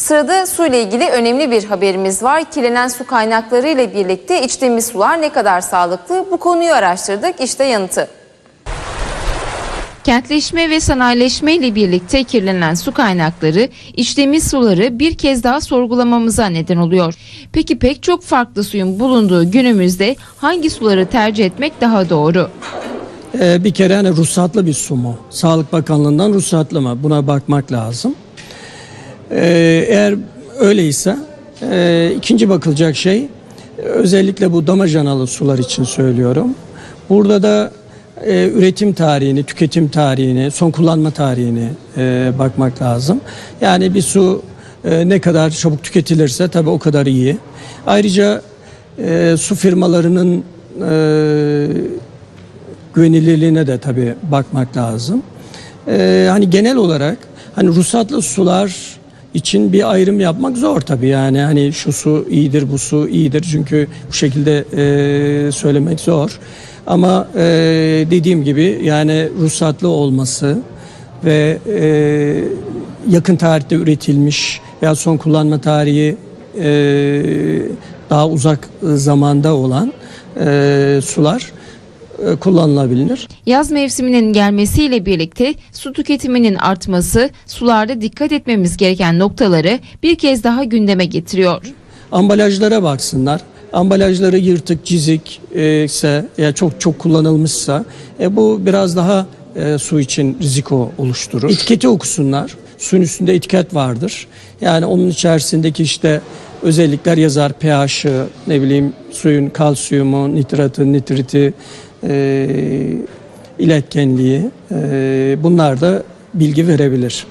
Sırada su ile ilgili önemli bir haberimiz var. Kirlenen su kaynakları ile birlikte içtiğimiz sular ne kadar sağlıklı? Bu konuyu araştırdık. İşte yanıtı. Kentleşme ve sanayileşme ile birlikte kirlenen su kaynakları içtiğimiz suları bir kez daha sorgulamamıza neden oluyor. Peki pek çok farklı suyun bulunduğu günümüzde hangi suları tercih etmek daha doğru? Ee, bir kere hani ruhsatlı bir su mu? Sağlık Bakanlığı'ndan ruhsatlı mı? Buna bakmak lazım. Ee, eğer öyleyse e, ikinci bakılacak şey özellikle bu damacanalı sular için söylüyorum. Burada da e, üretim tarihini, tüketim tarihini, son kullanma tarihini e, bakmak lazım. Yani bir su e, ne kadar çabuk tüketilirse tabii o kadar iyi. Ayrıca su firmalarının güvenilirliğine de tabii bakmak lazım. Hani genel olarak hani ruhsatlı sular için bir ayrım yapmak zor tabii yani hani şu su iyidir bu su iyidir çünkü bu şekilde e, söylemek zor. Ama e, dediğim gibi yani ruhsatlı olması ve e, yakın tarihte üretilmiş veya son kullanma tarihi e, daha uzak zamanda olan e, sular e, kullanılabilir. Yaz mevsiminin gelmesiyle birlikte su tüketiminin artması sularda dikkat etmemiz gereken noktaları bir kez daha gündeme getiriyor. Ambalajlara baksınlar. Ambalajları yırtık, cizik e, ise ya çok çok kullanılmışsa e, bu biraz daha e, su için riziko oluşturur. Etiketi okusunlar. Suyun üstünde etiket vardır. Yani onun içerisindeki işte özellikler yazar. pH'ı, ne bileyim suyun kalsiyumu, nitratı, nitriti, e, iletkenliği e, bunlar da bilgi verebilir.